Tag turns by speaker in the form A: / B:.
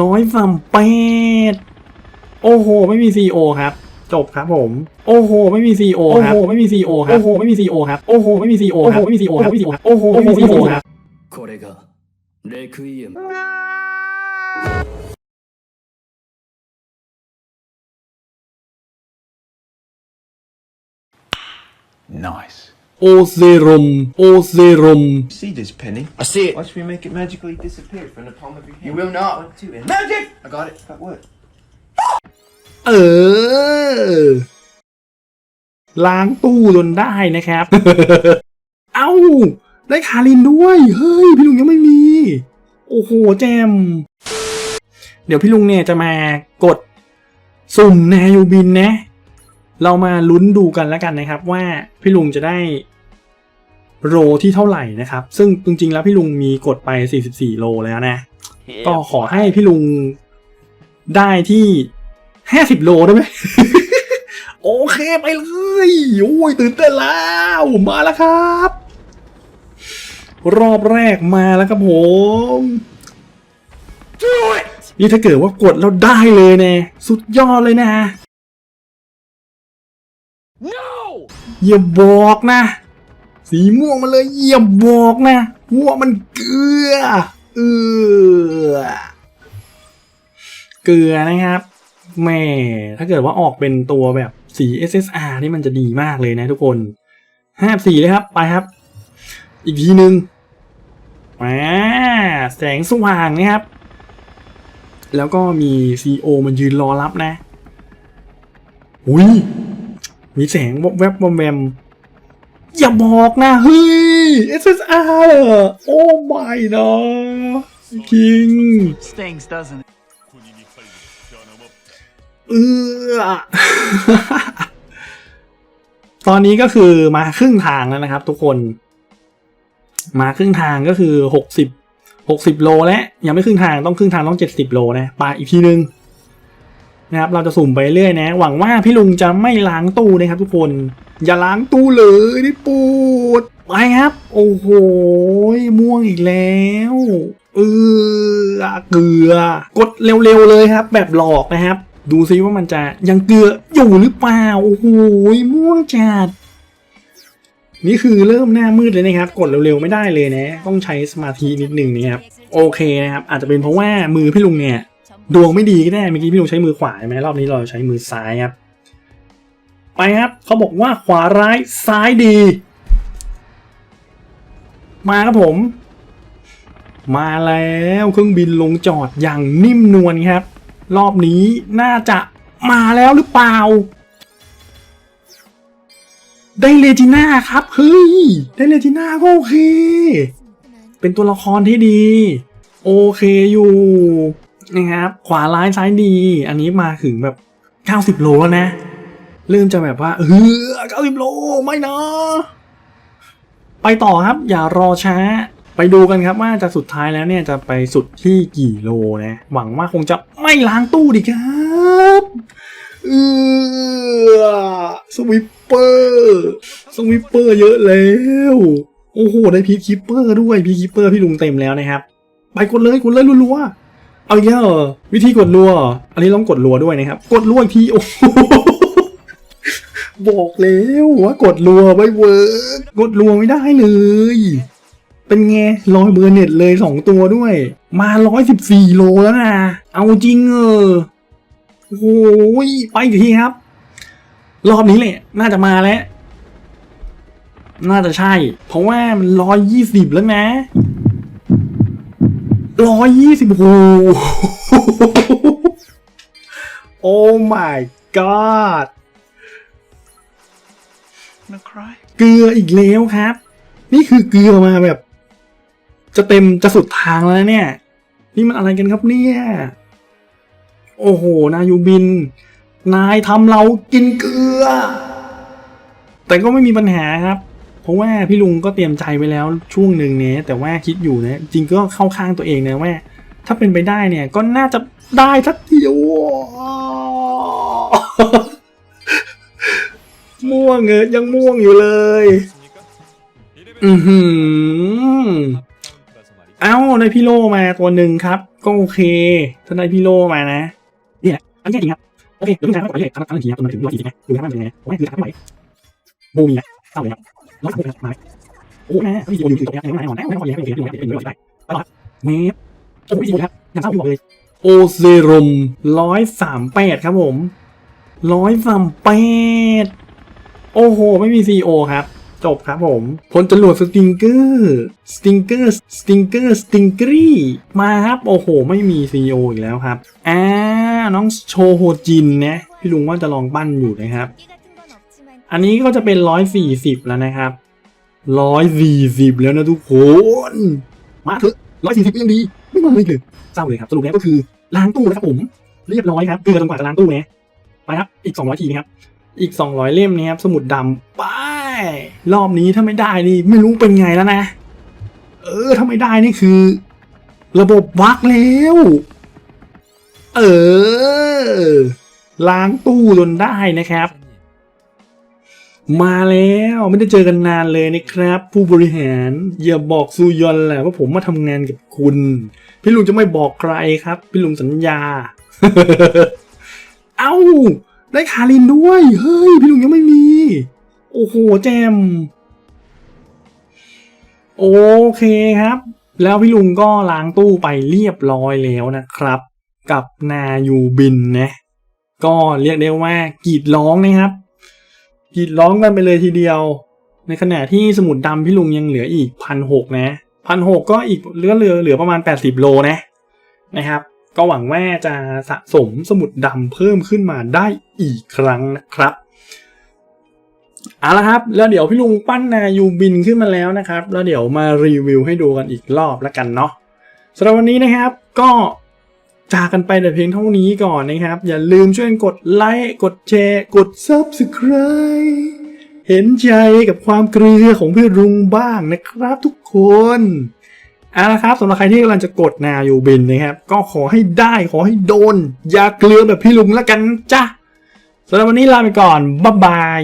A: ร้อยสามแปดโอ้โห ไม่มีซีโอครับ จบครับผม โอ้โห ไม่มีซีโอครับ โอ้โห ไม่มีซีโอครับ โอ้โห ไม่มีซีโอครับ โอ้โห ไม่มีซีโอครับ ไม่มีซีโอครับ ไม่มีซีโอครับ โอ้โห ไม่มีซีโอครับ
B: これがレクイエム
C: Nice.
A: โอเซรมโอเซรม
D: See this penny?
B: I see it
D: Watch me make it magically disappear from the palm of your hand.
B: You will not
D: One, two, and magic!
B: I got it
D: That worked.
A: เออ ล้างตู้จนได้นะครับ เอ้า ได้คารินด้วย เฮ้ย พี่ลุงยังไม่มี โอ้โห แจม เดี๋ยวพี่ลุงเนี่ยจะมากด สุ่มแนวบินนะ เรามาลุ้นดูกันแล้วกันนะครับว่าพี่ลุงจะได้โรที่เท่าไหร่นะครับ ซึ่งจริงๆแล้วพี่ลุงมีกดไป 44 โลแล้วนะ ก็ขอให้พี่ลุงได้ที่ 50 โลได้ไหม โอเคไปเลยโอ้ยตื่นเต้นแล้วมาแล้วครับ รอบแรกมาแล้วครับผมนี่ถ้าเกิดว่ากดแล้วได้เลยเนะสุดยอดเลยนะ อย่าบอกนะ สีม่วงมาเลยอย่าบอกนะว่ามันเกลือเออเกลือนะครับแม่ถ้าเกิดว่าออกเป็นตัวแบบสี SSR นี่มันจะดีมากเลยนะทุกคนห้าสีเลยครับ ไปครับ อีกทีหนึ่งมาแสงสว่างนะครับ แล้วก็มี CO มันยืนรอรับนะ อุ้ย มีแสงวบแวบวบแวมอย่าบอกนะเฮ้ย SSR เหรอโอ้ my นะคิง
C: Stings, doesn't it?
A: เออตอนนี้ก็คือมาครึ่งทางแล้วนะครับทุกคน มาครึ่งทางก็คือหกสิบหกสิบโลแล้วยังไม่ครึ่งทางต้องครึ่งทางต้องเจ็ดสิบโลนะไปอีกทีนึง นะครับเราจะสุ่มไปเรื่อยนะ หวังว่าพี่ลุงจะไม่ล้างตู้นะครับทุกคน อย่าล้างตู้เลยนี่ปูดไปครับ โอ้โหม่วงอีกแล้วเออเกลือกดเร็วๆเลยครับ แบบหลอกนะครับ ดูซิว่ามันจะยังเกลืออยู่หรือเปล่าโอ้โหม่วงจัดนี่คือเริ่มหน้ามืดเลยนะครับ กดเร็วๆไม่ได้เลยนะ ต้องใช้สมาธินิดนึงนะครับ โอเคนะครับ อาจจะเป็นเพราะว่ามือพี่ลุงเนี่ย ดวงไม่ดีก็ได้เมื่อกี้พี่ลุงใช้มือขวาใช่ไหมรอบนี้เราใช้มือซ้ายครับ ไปครับเขาบอกว่าขวาร้ายซ้ายดี มาครับผม มาแล้วเครื่องบินลงจอดอย่างนิ่มนวลครับ รอบนี้น่าจะมาแล้วหรือเปล่า ได้เลจิน่าครับเฮ้ยได้เลจิน่าก็โอเค เป็นตัวละครที่ดี โอเคอยู่ นะครับขวาร้ายซ้ายดี อันนี้มาถึงแบบ 90 โลแล้วนะ เริ่มจะแบบว่าเออ90 โลไม่นะ ไปต่อครับอย่ารอช้าไปดูกันครับว่าจะสุดท้ายแล้วเนี่ยจะไปสุดที่กี่โลนะ หวังว่าคงจะไม่ล้างตู้ดีครับเออสวิปเปอร์สวิปเปอร์เยอะแล้ว โอ้โห ได้พีคิปเปอร์ด้วยพีคิปเปอร์พี่ลุงเต็มแล้วนะครับ ไปกดเลยกดเลยรัวๆ เอาอีกแล้วเหรอวิธีกดรัว อันนี้ต้องกดรัวด้วยนะครับ กดรัวอีกทีโอ้โหบอกแล้วว่ากดรัวไม่เวิร์กกดรัวไม่ได้เลย เป็นไงร้อยเบอร์เน็ตเลยสองตัวด้วย มาร้อยสิบสี่โลแล้วนะ เอาจริงเออโอ้โหไปอีกทีครับ รอบนี้แหละ น่าจะมาแล้ว น่าจะใช่ เพราะว่ามันร้อยยี่สิบแล้วนะ ร้อยยี่สิบโอ้โหโอ้ my god
C: Gonna cry?
A: เกลืออีกแล้วครับ นี่คือเกลือมาแบบ จะเต็มจะสุดทางแล้วเนี่ย นี่มันอะไรกันครับเนี่ย โอ้โห นายูบิน นายทำเรากินเกลือ แต่ก็ไม่มีปัญหาครับ เพราะว่าพี่ลุงก็เตรียมใจไว้แล้วช่วงหนึ่งเนี่ยแต่ว่าคิดอยู่นะจริงก็เข้าข้างตัวเองนะว่า ถ้าเป็นไปได้เนี่ยก็น่าจะได้สักทีโอ้ม่วงเงยยังม่วงอยู่เลย อือหือเอ้าได้พี่โลมาตัวหนึ่งครับ ก็โอเค ถ้าได้พี่โลมานะ เนี่ยอันนี้จริงครับโอเคเดี๋ยวพี่ชายเขาบอกเลยครั้งละครั้งทีครับจนมาถึงร้อยสี่สิบนะดูนะครับมันเป็นยังไงผมว่าคือทางเท่ไหร่บูมีนะเท่าเลยครับ ร้อยสามสิบมาไหมโอ้โหนะพี่โยอยู่ตรงนี้ยังไม่หอนนะไม่หอนเลยไม่หอนเลยไม่หอนเลยไม่หอนเลยไปต่อดเมฟโอ้โหพี่โยครับอย่างเศร้าพี่บอกเลยโอเซรมร้อยสามแปดครับผมร้อยสามแปดโอ้โห ไม่มีซีโอครับ จบครับผมพลจรวดสติงเกอร์สติงเกอร์สติงเกอร์สติงกรีมาครับ โอ้โห ไม่มีซีโออีกแล้วครับอ่าน้องโชโฮจินนะพี่ลุงว่าจะลองปั้นอยู่นะครับ อันนี้ก็จะเป็นร้อยสี่สิบแล้วนะครับร้อยสี่สิบแล้วนะทุกคน มาเถอะร้อยสี่สิบยังดี ไม่มาเลยเลยเศร้าเลยครับสรุปแล้วก็คือล้างตู้นะครับผม เรียบร้อยครับเกลือจนกว่าจะล้างตู้นะไปครับ อีกสองร้อยทีนะครับ อีกสองร้อยเล่มนี้ครับ สมุดดำไป รอบนี้ถ้าไม่ได้นี่ไม่รู้เป็นไงแล้วนะ เออถ้าไม่ได้นี่คือ ระบบบั๊กแล้ว เออ ล้างตู้จนได้นะครับ มาแล้วไม่ได้เจอกันนานเลยนะครับ ผู้บริหารอย่าบอกซูยอนแหละว่าผมมาทำงานกับคุณ พี่ลุงจะไม่บอกใครครับ พี่ลุงสัญญา เอ้า ได้คารินด้วย เฮ้ย พี่ลุงยังไม่มี โอ้โหแจม โอเคครับ แล้วพี่ลุงก็ล้างตู้ไปเรียบร้อยแล้วนะครับ กับนายูบินนะ ก็เรียกได้ว่ากรีดร้องนะครับ กรีดร้องกันไปเลยทีเดียว ในขณะที่สมุดดำพี่ลุงยังเหลืออีกพันหกนะพันหกก็อีกเหลือเหลือเหลือประมาณแปดสิบโลนะนะครับ ก็หวังว่าจะสะสมสมุดดำเพิ่มขึ้นมาได้อีกครั้งนะครับเอาละครับ แล้วเดี๋ยวพี่ลุงปั้นนายูบินขึ้นมาแล้วนะครับ แล้วเดี๋ยวมารีวิวให้ดูกันอีกรอบแล้วกันเนาะสำหรับวันนี้นะครับก็ จากกันไปแต่เพียงเท่านี้ก่อนนะครับ อย่าลืมช่วยกดไลค์กดแชร์กด Subscribe เห็นใจกับความเกลือของพี่ลุงบ้างนะครับทุกคนเอาละครับสำหรับใครที่กำลังจะกดนายูบินนะครับ ก็ขอให้ได้ขอให้โดน อย่าเกลือแบบพี่ลุงแล้วกันจ้ะสำหรับวันนี้ลาไปก่อนบ๊ายบาย